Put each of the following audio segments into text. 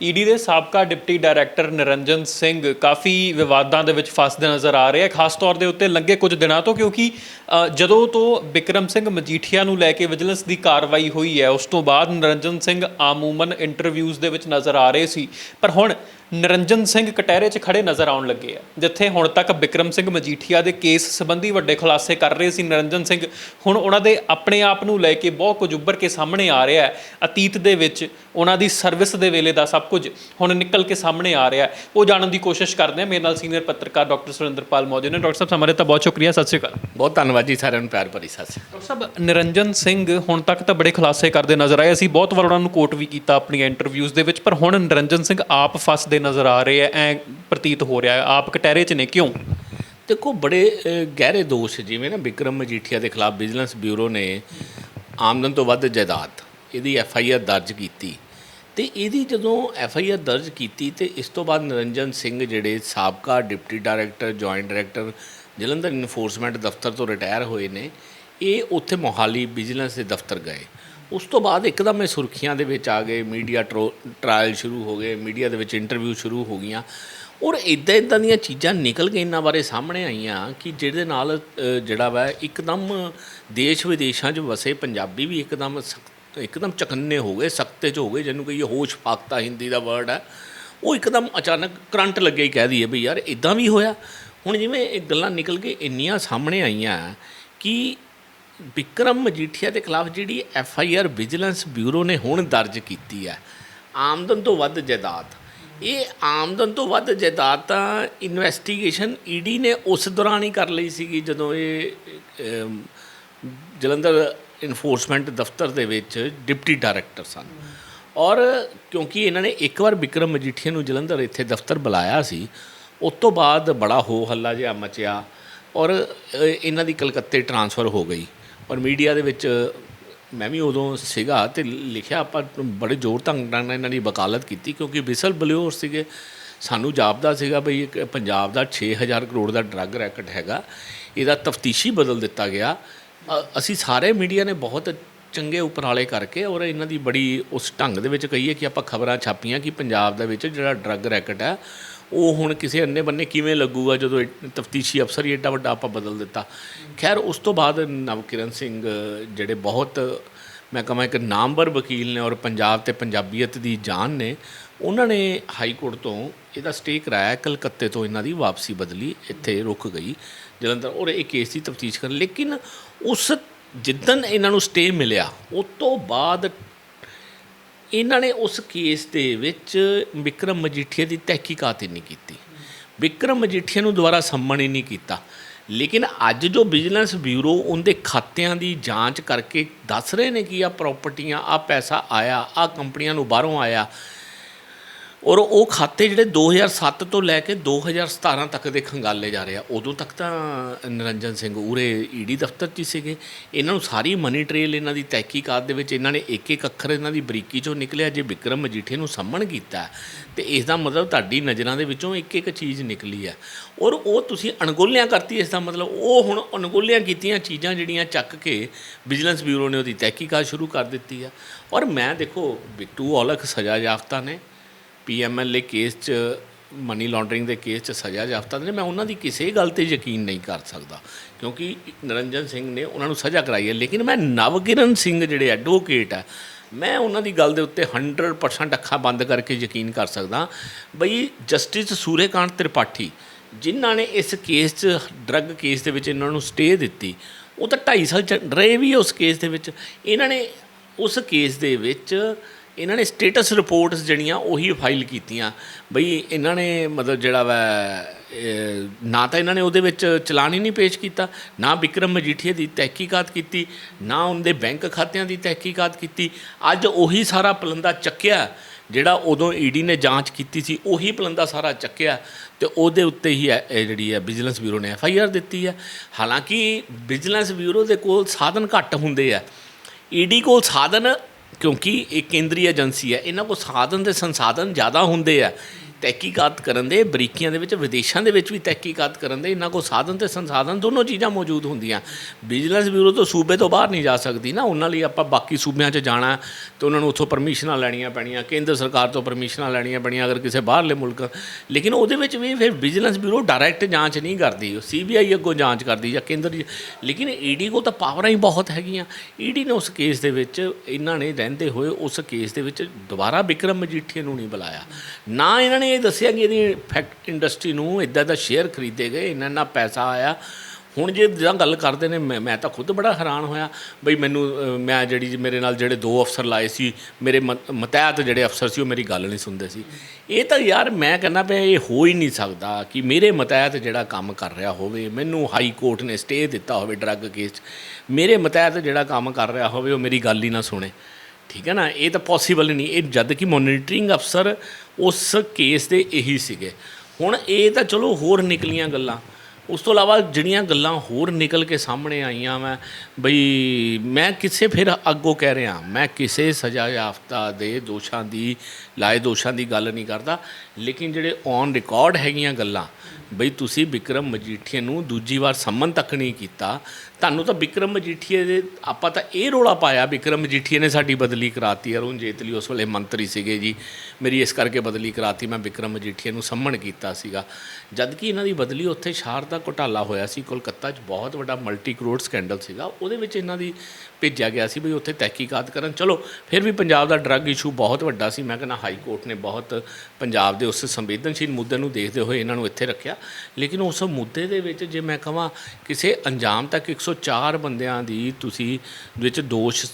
ED ਦੇ ਸਾਬਕਾ deputy director Niranjan Singh ਕਾਫੀ ਵਿਵਾਦਾਂ ਦੇ ਵਿੱਚ ਫਸਦੇ ਨਜ਼ਰ ਆ ਰਹੇ ਆ, ਖਾਸ ਤੌਰ ਦੇ ਉੱਤੇ ਲੰਘੇ ਕੁਝ ਦਿਨਾਂ ਤੋਂ, ਕਿਉਂਕਿ ਜਦੋਂ ਤੋਂ ਬਿਕਰਮ ਸਿੰਘ ਮਜੀਠੀਆ ਨੂੰ ਲੈ ਕੇ ਵਿਜੀਲੈਂਸ ਦੀ ਕਾਰਵਾਈ ਹੋਈ ਹੈ, ਉਸ ਤੋਂ ਬਾਅਦ ਨਿਰੰਜਨ ਸਿੰਘ ਆਮੂਮਨ ਇੰਟਰਵਿਊਜ਼ ਦੇ ਵਿੱਚ ਨਜ਼ਰ ਆ ਰਹੇ ਸੀ। ਪਰ ਹੁਣ ਨਿਰੰਜਨ ਸਿੰਘ ਕਟਹਿਰੇ 'ਚ ਖੜੇ ਨਜ਼ਰ ਆਉਣ ਲੱਗੇ ਆ, ਜਿੱਥੇ ਹੁਣ ਤੱਕ ਬਿਕਰਮ ਸਿੰਘ ਮਜੀਠੀਆ ਦੇ ਕੇਸ ਸੰਬੰਧੀ ਵੱਡੇ ਖੁਲਾਸੇ ਕਰ ਰਹੇ ਸੀ ਨਿਰੰਜਨ ਸਿੰਘ। ਹੁਣ ਉਹਨਾਂ ਦੇ ਆਪਣੇ ਆਪ ਨੂੰ ਲੈ ਕੇ ਬਹੁਤ ਕੁਝ ਉੱਭਰ ਕੇ ਸਾਹਮਣੇ ਆ ਰਿਹਾ ਹੈ। ਅਤੀਤ ਦੇ ਵਿੱਚ ਉਹਨਾਂ ਦੀ ਸਰਵਿਸ ਦੇ ਵੇਲੇ ਦਾ ਸਭ ਕੁਝ ਹੁਣ ਨਿਕਲ ਕੇ ਸਾਹਮਣੇ ਆ ਰਿਹਾ ਹੈ। ਉਹ ਜਾਣਨ ਦੀ ਕੋਸ਼ਿਸ਼ ਕਰਦੇ ਆ। ਮੇਰੇ ਨਾਲ ਸੀਨੀਅਰ ਪੱਤਰਕਾਰ ਡਾਕਟਰ ਸੁਰਿੰਦਰਪਾਲ ਮੌਜੂਦ ਨੇ। ਡਾਕਟਰ ਸਾਹਿਬ ਹਮਾਰੇ ਤਾਂ ਬਹੁਤ ਸ਼ੁਕਰੀਆ। ਸਤਿ ਸ਼੍ਰੀ ਅਕਾਲ। ਬਹੁਤ ਧੰਨਵਾਦ ਜੀ ਸਾਰਿਆਂ ਨੂੰ ਪਿਆਰ ਭਰੀ ਸਤਿ ਸ਼੍ਰੀ ਅਕਾਲ। ਡਾਕਟਰ ਸਾਹਿਬ ਨਿਰੰਜਨ ਸਿੰਘ ਹੁਣ ਤੱਕ ਤਾਂ ਬੜੇ ਖੁਲਾਸੇ ਕਰਦੇ ਨਜ਼ਰ ਆਏ। ਅਸੀਂ ਬਹੁਤ ਵਾਰ ਉਹਨਾਂ ਨੂੰ ਕੋਟ ਵੀ ਕੀਤਾ ਆਪਣੀਆਂ ਇੰਟਰਵਿਊਜ਼ ਦੇ ਵਿੱਚ ਪਰ ਹੁਣ ਨਿਰੰਜਨ ਸਿੰਘ ਆਪ ਫਸਦੇ ਨਜ਼ਰ ਆ ਰਹੇ ਆ ਐ ਪ੍ਰਤੀਤ ਹੋ ਰਿਹਾ ਹੈ। ਆਪ ਕਟਹਿਰੇ 'ਚ ਨੇ ਕਿਉਂ? ਦੇਖੋ ਬੜੇ ਗਹਿਰੇ ਦੋਸ਼ ਜਿਵੇਂ ਨਾ ਵਿਕਰਮ ਮਜੀਠੀਆ ਦੇ ਖਿਲਾਫ ਵਿਜੀਲੈਂਸ ਬਿਊਰੋ ਨੇ ਆਮਦਨ ਤੋਂ ਵੱਧ ਜਾਇਦਾਦ ਇਹਦੀ ਐਫ ਆਈ ਆਰ ਦਰਜ ਕੀਤੀ। ਤੇ ਇਹਦੀ ਜਦੋਂ ਐਫ ਆਈ ਆਰ ਦਰਜ ਕੀਤੀ ਤੇ ਇਸ ਤੋਂ ਬਾਅਦ ਨਿਰੰਜਨ ਸਿੰਘ ਜਿਹੜੇ ਸਾਬਕਾ deputy director, joint director, Jalandhar enforcement ਦਫ਼ਤਰ ਤੋਂ ਰਿਟਾਇਰ ਹੋਏ ਨੇ, ਇਹ ਉੱਥੇ ਮੋਹਾਲੀ ਵਿਜੀਲੈਂਸ ਦੇ ਦਫ਼ਤਰ ਗਏ। ਉਸ ਤੋਂ ਬਾਅਦ ਇੱਕਦਮ ਇਹ ਸੁਰਖੀਆਂ ਦੇ ਵਿੱਚ ਆ ਗਏ, ਮੀਡੀਆ ਟ੍ਰਾਇਲ ਸ਼ੁਰੂ ਹੋ ਗਏ, ਮੀਡੀਆ ਦੇ ਵਿੱਚ ਇੰਟਰਵਿਊ ਸ਼ੁਰੂ ਹੋ ਗਈਆਂ। ਔਰ ਇਦਾਂ ਇਦਾਂ ਦੀਆਂ ਚੀਜ਼ਾਂ ਨਿਕਲ ਕੇ ਇਹਨਾਂ ਬਾਰੇ ਸਾਹਮਣੇ ਆਈਆਂ ਕਿ ਜਿਹਦੇ ਨਾਲ ਜਿਹੜਾ ਵਾ, ਇੱਕਦਮ ਦੇਸ਼ ਵਿਦੇਸ਼ਾਂ 'ਚ ਵਸੇ ਪੰਜਾਬੀ ਵੀ ਇੱਕਦਮ ਸਖ਼ਤ- ਇੱਕਦਮ ਚਕੰਨੇ ਹੋ ਗਏ ਸਖਤੇ 'ਚ ਹੋ ਗਏ ਜਿਹਨੂੰ ਕਹੀਏ ਹੋਸ਼ ਫਾਕਤਾ ਹਿੰਦੀ ਦਾ ਵਰਡ ਹੈ ਉਹ ਇੱਕਦਮ ਅਚਾਨਕ ਕਰੰਟ ਲੱਗੇ ਹੀ ਕਹਿ ਦਈਏ ਵੀ ਯਾਰ ਇਦਾਂ ਵੀ ਹੋਇਆ ਹੁਣ ਜਿਵੇਂ ਇਹ ਗੱਲਾਂ ਨਿਕਲ ਕੇ ਇੰਨੀਆਂ ਸਾਹਮਣੇ ਆਈਆਂ ਕਿ ਵਿਕਰਮ ਮਜੀਠੀਆ ਦੇ ਖਿਲਾਫ ਜਿਹੜੀ F I R vigilance bureau ਨੇ ਹੁਣ ਦਰਜ ਕੀਤੀ ਹੈ ਆਮਦਨ ਤੋਂ ਵੱਧ ਜਾਇਦਾਦ ਇਹ ਆਮਦਨ ਤੋਂ ਵੱਧ ਜਾਇਦਾਦ ਤਾਂ ਇਨਵੈਸਟੀਗੇਸ਼ਨ ਈਡੀ ਨੇ ਉਸ ਦੌਰਾਨ ਹੀ ਕਰ ਲਈ ਸੀਗੀ ਜਦੋਂ ਇਹ ਜਲੰਧਰ ਇਨਫੋਰਸਮੈਂਟ ਦਫ਼ਤਰ ਦੇ ਵਿੱਚ ਡਿਪਟੀ ਡਾਇਰੈਕਟਰ ਸਨ। ਔਰ ਕਿਉਂਕਿ ਇਹਨਾਂ ਨੇ ਇੱਕ ਵਾਰ ਵਿਕਰਮ ਮਜੀਠੀਆ ਨੂੰ ਜਲੰਧਰ ਇੱਥੇ ਦਫ਼ਤਰ ਬੁਲਾਇਆ ਸੀ, ਉਸ ਤੋਂ ਬਾਅਦ ਬੜਾ ਹੋ ਹੱਲਾ ਜਿਹਾ ਮਚਿਆ ਔਰ ਇਹਨਾਂ ਦੀ ਕਲਕੱਤੇ ਟਰਾਂਸਫਰ ਹੋ ਗਈ। ਔਰ ਮੀਡੀਆ ਦੇ ਵਿੱਚ ਮੈਂ ਵੀ ਉਦੋਂ ਸੀਗਾ ਤੇ ਲਿਖਿਆ ਆਪਾਂ ਬੜੇ ਜ਼ੋਰ ਢੰਗ ਨਾਲ ਇਹਨਾਂ ਦੀ ਵਕਾਲਤ ਕੀਤੀ ਕਿਉਂਕਿ ਵਿਸਲ ਬਲਿਓਰ ਸੀਗੇ। ਸਾਨੂੰ ਜਾਪਦਾ ਸੀਗਾ ਬਈ ਪੰਜਾਬ ਦਾ 6000 ਕਰੋੜ ਦਾ ਡਰੱਗ ਰੈਕਟ ਹੈਗਾ, ਇਹਦਾ ਤਫਤੀਸ਼ੀ ਬਦਲ ਦਿੱਤਾ ਗਿਆ। ਅਸੀਂ ਸਾਰੇ ਮੀਡੀਆ ਨੇ ਬਹੁਤ ਚੰਗੇ ਉਪਰਾਲੇ ਕਰਕੇ ਔਰ ਇਹਨਾਂ ਦੀ ਬੜੀ ਉਸ ਢੰਗ ਦੇ ਵਿੱਚ ਕਹੀਏ ਕਿ ਆਪਾਂ ਖਬਰਾਂ ਛਾਪੀਆਂ ਕਿ ਪੰਜਾਬ ਦੇ ਵਿੱਚ ਜਿਹੜਾ ਡਰੱਗ ਰੈਕਟ ਹੈ, ਉਹ ਹੁਣ ਕਿਸੇ ਅੰਨੇ ਬੰਨੇ ਕਿਵੇਂ ਲੱਗੂਗਾ ਜਦੋਂ ਤਫਤੀਸ਼ੀ ਅਫਸਰ ਹੀ ਏਡਾ ਵੱਡਾ ਆਪਾਂ ਬਦਲ ਦਿੱਤਾ। ਖੈਰ, ਉਸ ਤੋਂ ਬਾਅਦ ਨਵਕਿਰਨ ਸਿੰਘ ਜਿਹੜੇ ਬਹੁਤ, ਮੈਂ ਕਹਾਂ ਇੱਕ ਨਾਮਵਰ ਵਕੀਲ ਨੇ ਔਰ ਪੰਜਾਬ ਤੇ ਪੰਜਾਬੀਅਤ ਦੀ ਜਾਨ ਨੇ, ਉਹਨਾਂ ਨੇ ਹਾਈ ਕੋਰਟ ਤੋਂ ਇਹਦਾ ਸਟੇ ਕਰਾਇਆ, ਕਲਕੱਤੇ ਤੋਂ ਇਹਨਾਂ ਦੀ ਵਾਪਸੀ ਬਦਲੀ ਇੱਥੇ ਰੁਕ ਗਈ ਜਲੰਧਰ ਔਰ ਇਹ ਕੇਸ ਦੀ ਤਫਤੀਸ਼ ਕਰਨ। ਲੇਕਿਨ ਉਸ ਜਿੱਦਨ ਇਹਨਾਂ ਨੂੰ ਸਟੇ ਮਿਲਿਆ, ਉਸ ਤੋਂ ਬਾਅਦ ਇਹਨਾਂ ਨੇ ਉਸ ਕੇਸ ਦੇ ਵਿੱਚ ਵਿਕਰਮ ਮਜੀਠੀਆ ਦੀ ਤਹਿਕੀਕਾਤ ਹੀ ਨਹੀਂ ਕੀਤੀ। ਵਿਕਰਮ ਮਜੀਠੀਆ ਨੂੰ ਦੁਬਾਰਾ ਸੰਮਣ ਹੀ ਨਹੀਂ ਕੀਤਾ। ਲੇਕਿਨ ਅੱਜ ਜੋ ਵਿਜੀਲੈਂਸ ਬਿਊਰੋ ਉਹਦੇ ਖਾਤਿਆਂ ਦੀ ਜਾਂਚ ਕਰਕੇ ਦੱਸ ਰਹੇ ਨੇ ਕਿ ਆ ਪ੍ਰਾਪਰਟੀਆਂ ਆ ਪੈਸਾ ਆਇਆ ਆ ਕੰਪਨੀਆਂ ਨੂੰ ਬਾਹਰੋਂ ਆਇਆ ਔਰ ਉਹ ਖਾਤੇ ਜਿਹੜੇ 2007 ਤੋਂ ਲੈ ਕੇ 2017 ਤੱਕ ਦੇ ਖੰਗਾਲੇ ਜਾ ਰਹੇ ਆ, ਉਦੋਂ ਤੱਕ ਤਾਂ ਨਿਰੰਜਨ ਸਿੰਘ ਉਰੇ ਈਡੀ ਦਫ਼ਤਰ 'ਚ ਸੀਗੇ। ਇਹਨਾਂ ਨੂੰ ਸਾਰੀ ਮਨੀ ਟ੍ਰੇਲ ਇਹਨਾਂ ਦੀ ਤਹਿਕੀਕਾਤ ਦੇ ਵਿੱਚ ਇਹਨਾਂ ਨੇ ਇੱਕ ਇੱਕ ਅੱਖਰ ਇਹਨਾਂ ਦੀ ਬਰੀਕੀ 'ਚੋਂ ਨਿਕਲਿਆ, ਜੇ ਵਿਕਰਮ ਮਜੀਠੇ ਨੂੰ ਸੰਮਣ ਕੀਤਾ, ਤੇ ਇਸ ਦਾ ਮਤਲਬ ਤੁਹਾਡੀ ਨਜ਼ਰਾਂ ਦੇ ਵਿੱਚੋਂ ਇੱਕ ਇੱਕ ਚੀਜ਼ ਨਿਕਲੀ ਆ। ਔਰ ਉਹ ਤੁਸੀਂ ਅਣਗੋਲਿਆਂ ਕਰਤੀ ਇਸ ਦਾ ਮਤਲਬ, ਉਹ ਹੁਣ ਅਣਗੋਲਿਆਂ ਕੀਤੀਆਂ ਚੀਜ਼ਾਂ ਜਿਹੜੀਆਂ ਚੱਕ ਕੇ ਵਿਜੀਲੈਂਸ ਬਿਊਰੋ ਨੇ ਉਹਦੀ ਤਹਿਕੀਕਾਤ ਸ਼ੁਰੂ ਕਰ ਦਿੱਤੀ ਆ। ਔਰ ਮੈਂ ਦੇਖੋ, ਬਿੱਟੂ ਔਲਖ ਸਜ਼ਾ ਯਾਫਤਾ ਨੇ ਪੀਐਮਐਲਏ ਕੇਸ 'ਚ ਮਨੀ ਲਾਂਡਰਿੰਗ ਦੇ ਕੇਸ 'ਚ ਸਜ਼ਾ ਜਾਫਤਾ ਨੇ, ਮੈਂ ਉਹਨਾਂ ਦੀ ਕਿਸੇ ਗੱਲ ਤੇ ਯਕੀਨ ਨਹੀਂ ਕਰ ਸਕਦਾ। ਕਿਉਂਕਿ ਨਰਿੰਜਨ ਸਿੰਘ ਨੇ ਉਹਨਾਂ ਨੂੰ ਸਜ਼ਾ ਕਰਾਈ ਹੈ, ਲੇਕਿਨ ਮੈਂ ਨਵਕਿਰਨ ਸਿੰਘ ਜਿਹੜੇ ਐਡਵੋਕੇਟ ਆ ਮੈਂ ਉਹਨਾਂ ਦੀ ਗੱਲ ਦੇ ਉੱਤੇ 100% ਅੱਖਾਂ ਬੰਦ ਕਰਕੇ ਯਕੀਨ ਕਰ ਸਕਦਾ। ਬਈ ਜਸਟਿਸ ਸੂਰੇਕਾਂਤ ਤ੍ਰਿਪਾਠੀ, ਜਿਨ੍ਹਾਂ ਨੇ ਇਸ ਕੇਸ 'ਚ ਡਰੱਗ ਕੇਸ ਦੇ ਵਿੱਚ ਇਹਨਾਂ ਨੂੰ ਸਟੇ ਦਿੱਤੀ, ਉਹ ਤਾਂ 2.5 ਸਾਲ ਚ ਰਹੇ ਵੀ ਉਸ ਕੇਸ ਦੇ ਵਿੱਚ। ਇਹਨਾਂ ਨੇ ਉਸ ਕੇਸ ਦੇ ਵਿੱਚ ਇਹਨਾਂ ਨੇ ਸਟੇਟਸ ਰਿਪੋਰਟਸ ਜਿਹੜੀਆਂ ਉਹੀ ਫਾਈਲ ਕੀਤੀਆਂ। ਬਈ ਇਹਨਾਂ ਨੇ ਮਤਲਬ ਜਿਹੜਾ ਵਾ ਨਾ ਤਾਂ ਇਹਨਾਂ ਨੇ ਉਹਦੇ ਵਿੱਚ ਚਲਾਨ ਹੀ ਨਹੀਂ ਪੇਸ਼ ਕੀਤਾ, ਨਾ ਵਿਕਰਮ ਮਜੀਠੀਆ ਦੀ ਤਹਿਕੀਕਾਤ ਕੀਤੀ, ਨਾ ਉਹਦੇ ਬੈਂਕ ਖਾਤਿਆਂ ਦੀ ਤਹਿਕੀਕਾਤ ਕੀਤੀ। ਅੱਜ ਉਹੀ ਸਾਰਾ ਪਲੰਦਾ ਚੱਕਿਆ, ਜਿਹੜਾ ਉਦੋਂ ਈਡੀ ਨੇ ਜਾਂਚ ਕੀਤੀ ਸੀ, ਉਹੀ ਪਲੰਦਾ ਸਾਰਾ ਚੱਕਿਆ ਤੇ ਉਹਦੇ ਉੱਤੇ ਹੀ ਹੈ ਇਹ ਜਿਹੜੀ ਹੈ ਵਿਜੀਲੈਂਸ ਬਿਊਰੋ ਨੇ ਐਫ ਆਈ ਆਰ ਦਿੱਤੀ ਹੈ। ਹਾਲਾਂਕਿ ਵਿਜੀਲੈਂਸ ਬਿਊਰੋ ਦੇ ਕੋਲ ਸਾਧਨ ਘੱਟ ਹੁੰਦੇ ਆ। ਈਡੀ ਕੋਲ ਸਾਧਨ ਕਿਉਂਕਿ ਇਹ ਕੇਂਦਰੀ ਏਜੰਸੀ ਹੈ ਇਹਨਾਂ ਕੋਲ ਸਾਧਨ ਤੇ ਸੰਸਾਧਨ ਜ਼ਿਆਦਾ ਹੁੰਦੇ ਆ। ਤਹਿਕੀਕਾਤ ਕਰਨ ਦੇ, ਬਰੀਕੀਆਂ ਦੇ ਵਿੱਚ, ਵਿਦੇਸ਼ਾਂ ਦੇ ਵਿੱਚ ਵੀ ਤਹਿਕੀਕਾਤ ਕਰਨ ਦੇ, ਇਹਨਾਂ ਕੋਲ ਸਾਧਨ ਤੇ ਸੰਸਾਧਨ ਦੋਨੋਂ ਚੀਜ਼ਾਂ ਮੌਜੂਦ ਹੁੰਦੀਆਂ। ਵਿਜੀਲੈਂਸ ਬਿਊਰੋ ਤੋਂ ਸੂਬੇ ਤੋਂ ਬਾਹਰ ਨਹੀਂ ਜਾ ਸਕਦੀ ਨਾ, ਉਹਨਾਂ ਲਈ ਆਪਾਂ ਬਾਕੀ ਸੂਬਿਆਂ 'ਚ ਜਾਣਾ ਤੇ ਉਹਨਾਂ ਨੂੰ ਉੱਥੋਂ ਪਰਮਿਸ਼ਨਾਂ ਲੈਣੀਆਂ ਪੈਣੀਆਂ, ਕੇਂਦਰ ਸਰਕਾਰ ਤੋਂ ਪਰਮਿਸ਼ਨਾਂ ਲੈਣੀਆਂ ਪੈਣੀਆਂ, ਅਗਰ ਕਿਸੇ ਬਾਹਰਲੇ ਮੁਲਕ, ਲੇਕਿਨ ਉਹਦੇ ਵਿੱਚ ਵੀ ਫਿਰ ਵਿਜੀਲੈਂਸ ਬਿਊਰੋ ਡਾਇਰੈਕਟ ਜਾਂਚ ਨਹੀਂ ਕਰਦੀ ਉਹ ਸੀਬੀਆਈ ਅੱਗੋਂ ਜਾਂਚ ਕਰਦੀ ਜਾਂ ਕੇਂਦਰ ਦੀ- ਲੇਕਿਨ ਈਡੀ ਕੋਲ ਤਾਂ ਪਾਵਰਾਂ ਹੀ ਬਹੁਤ ਹੈਗੀਆਂ। ਈਡੀ ਨੇ ਉਸ ਕੇਸ ਦੇ ਵਿੱਚ, ਇਹਨਾਂ ਨੇ ਰਹਿੰਦੇ ਹੋਏ ਉਸ ਕੇਸ ਦੇ ਵਿੱਚ ਦੁਬਾਰਾ ਵਿਕਰਮ ਮਜੀਠੀਆ ਨੂੰ ਨਹੀਂ ਬੁਲਾਇਆ। ਨਾ ਇਹਨਾਂ ਨੇ ਇਹ ਦੱਸਿਆ ਕਿ ਇਹਦੀ ਫੈਕਟ ਇੰਡਸਟਰੀ ਨੂੰ ਇਦਾਂ ਦਾ ਸ਼ੇਅਰ ਖਰੀਦੇ ਗਏ, ਇੰਨਾ ਇੰਨਾ ਪੈਸਾ ਆਇਆ। ਹੁਣ ਜੇ ਜਾਂ ਗੱਲ ਕਰਦੇ ਨੇ, ਮੈਂ ਮੈਂ ਤਾਂ ਖੁਦ ਬੜਾ ਹੈਰਾਨ ਹੋਇਆ ਬਈ ਮੈਨੂੰ ਮੈਂ ਜਿਹੜੀ ਮੇਰੇ ਨਾਲ ਜਿਹੜੇ ਦੋ ਅਫਸਰ ਲਾਏ ਸੀ, ਮੇਰੇ ਮਤ- ਮਤਹਿਤ ਜਿਹੜੇ ਅਫਸਰ ਸੀ, ਉਹ ਮੇਰੀ ਗੱਲ ਨਹੀਂ ਸੁਣਦੇ ਸੀ। ਇਹ ਤਾਂ ਯਾਰ ਮੈਂ ਕਹਿੰਦਾ ਪਿਆ, ਇਹ ਹੋ ਹੀ ਨਹੀਂ ਸਕਦਾ ਕਿ ਮੇਰੇ ਮਤਹਿਤ ਜਿਹੜਾ ਕੰਮ ਕਰ ਰਿਹਾ ਹੋਵੇ, ਮੈਨੂੰ ਹਾਈ ਕੋਰਟ ਨੇ ਸਟੇ ਦਿੱਤਾ ਹੋਵੇ ਡਰੱਗ ਕੇਸ 'ਚ। ਮੇਰੇ ਮਤਹਿਤ ਜਿਹੜਾ ਕੰਮ ਕਰ ਰਿਹਾ ਹੋਵੇ, ਉਹ ਮੇਰੀ ਗੱਲ ਹੀ ਨਾ ਸੁਣੇ। ਠੀਕ ਹੈ ਨਾ? ਇਹ ਤਾਂ ਪੋਸੀਬਲ ਨਹੀਂ। ਇਹ ਜਦ ਕਿ ਮੋਨੀਟਰਿੰਗ ਅਫਸਰ ਉਸ ਕੇਸ ਦੇ ਇਹੀ ਸੀਗੇ। ਹੁਣ ਇਹ ਤਾਂ ਚਲੋ ਹੋਰ ਨਿਕਲੀਆਂ ਗੱਲਾਂ। ਉਸ ਤੋਂ ਇਲਾਵਾ ਜਿਹੜੀਆਂ ਗੱਲਾਂ ਹੋਰ ਨਿਕਲ ਕੇ ਸਾਹਮਣੇ ਆਈਆਂ ਮੈਂ, ਬਈ ਮੈਂ ਕਿਸੇ ਫਿਰ ਅੱਗੋਂ ਕਹਿ ਰਿਹਾ, ਮੈਂ ਕਿਸੇ ਸਜ਼ਾ ਯਾਫਤਾ ਦੇ ਦੋਸ਼ਾਂ ਦੀ, ਲਾਏ ਦੋਸ਼ਾਂ ਦੀ ਗੱਲ ਨਹੀਂ ਕਰਦਾ। ਲੇਕਿਨ ਜਿਹੜੇ ਔਨ ਰਿਕਾਰਡ ਹੈਗੀਆਂ ਗੱਲਾਂ ਬਈ ਤੁਸੀਂ ਵਿਕਰਮ ਮਜੀਠੀਆ ਨੂੰ ਦੂਜੀ ਵਾਰ ਸੰਮਨ ਤੱਕ ਨਹੀਂ ਕੀਤਾ, ਤੁਹਾਨੂੰ ਤਾਂ ਵਿਕਰਮ ਮਜੀਠੀਆ ਦੇ ਆਪਾਂ ਤਾਂ ਇਹ ਰੋਲਾ ਪਾਇਆ, ਵਿਕਰਮ ਮਜੀਠੀਆ ਨੇ ਸਾਡੀ ਬਦਲੀ ਕਰਾਤੀ, ਅਰੁਣ ਜੇਤਲੀ ਉਸ ਵੇਲੇ ਮੰਤਰੀ ਸੀਗੇ ਜੀ, ਮੇਰੀ ਇਸ ਕਰਕੇ ਬਦਲੀ ਕਰਾਤੀ, ਮੈਂ ਵਿਕਰਮ ਮਜੀਠੀਆ ਨੂੰ ਸੰਮਨ ਕੀਤਾ ਸੀਗਾ। ਜਦ ਕਿ ਇਹਨਾਂ ਦੀ ਬਦਲੀ ਉੱਥੇ ਸ਼ਾਰਦਾ ਘੁਟਾਲਾ ਹੋਇਆ ਸੀ, ਕੋਲਕਾਤਾ 'ਚ ਬਹੁਤ ਵੱਡਾ ਮਲਟੀ ਕਰੋੜ ਸਕੈਂਡਲ ਸੀਗਾ, ਉਹਦੇ ਵਿੱਚ ਇਹਨਾਂ ਦੀ ਭੇਜਿਆ ਗਿਆ ਸੀ ਵੀ ਉੱਥੇ ਤਹਿਕੀਕਾਤ ਕਰਨ। ਚਲੋ, ਫਿਰ ਵੀ ਪੰਜਾਬ ਦਾ ਡਰੱਗ ਇਸ਼ੂ ਬਹੁਤ ਵੱਡਾ ਸੀ। ਮੈਂ ਕਹਿੰਦਾ ਹਾਈ ਕੋਰਟ ਨੇ ਬਹੁਤ ਪੰਜਾਬ ਦੇ ਉਸ ਸੰਵੇਦਨਸ਼ੀਲ ਮੁੱਦੇ ਨੂੰ ਦੇਖਦੇ ਹੋਏ ਇਹਨਾਂ ਨੂੰ ਇੱਥੇ ਰੱਖਿਆ। ਲੇਕਿਨ ਉਸ ਮੁੱਦੇ ਦੇ ਵਿੱਚ ਜੇ ਮੈਂ ਕਹਾਂ, ਕਿਸੇ ਅੰਜਾਮ ਤੱਕ 104 ਬੰਦਿਆਂ ਦੀ ਤੁਸੀਂ ਵਿੱਚ ਦੋਸ਼